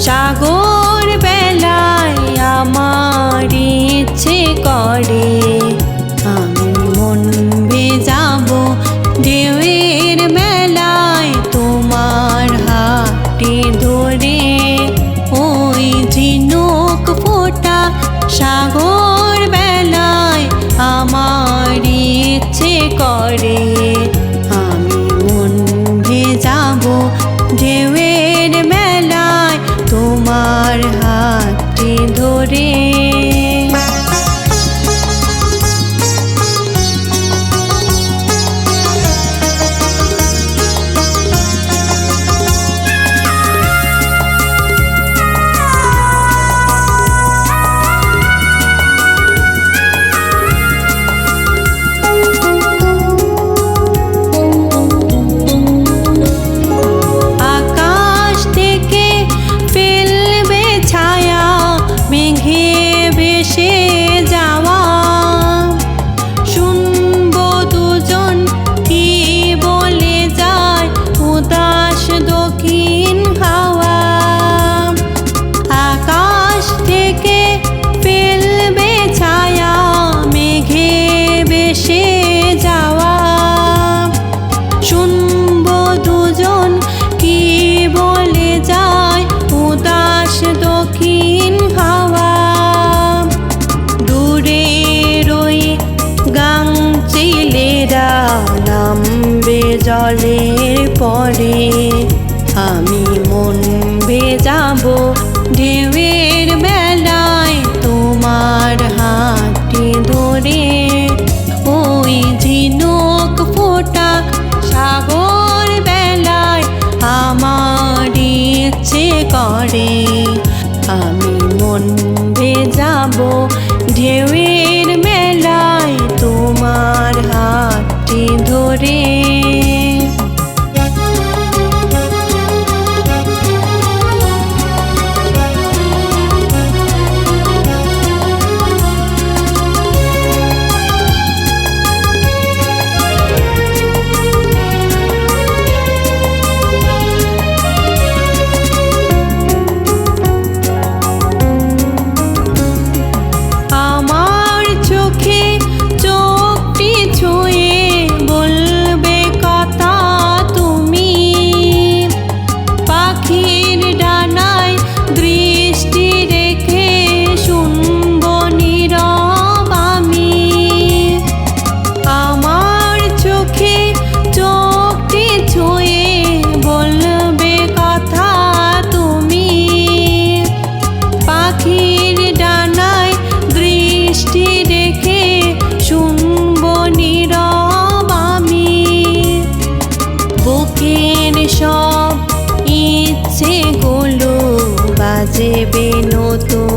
峡谷 করে নামবে জলের পরে আমি মন যাব ঢেউয়ের বেলায় তোমার হাতে ধরে। ওই ঝিনুক ফোটা সাগর বেলায় আমার ইচ্ছে করে। আমি মন যাব ঢেউয়ের মেলায় তোমার হাত করে সাজেবে নতুন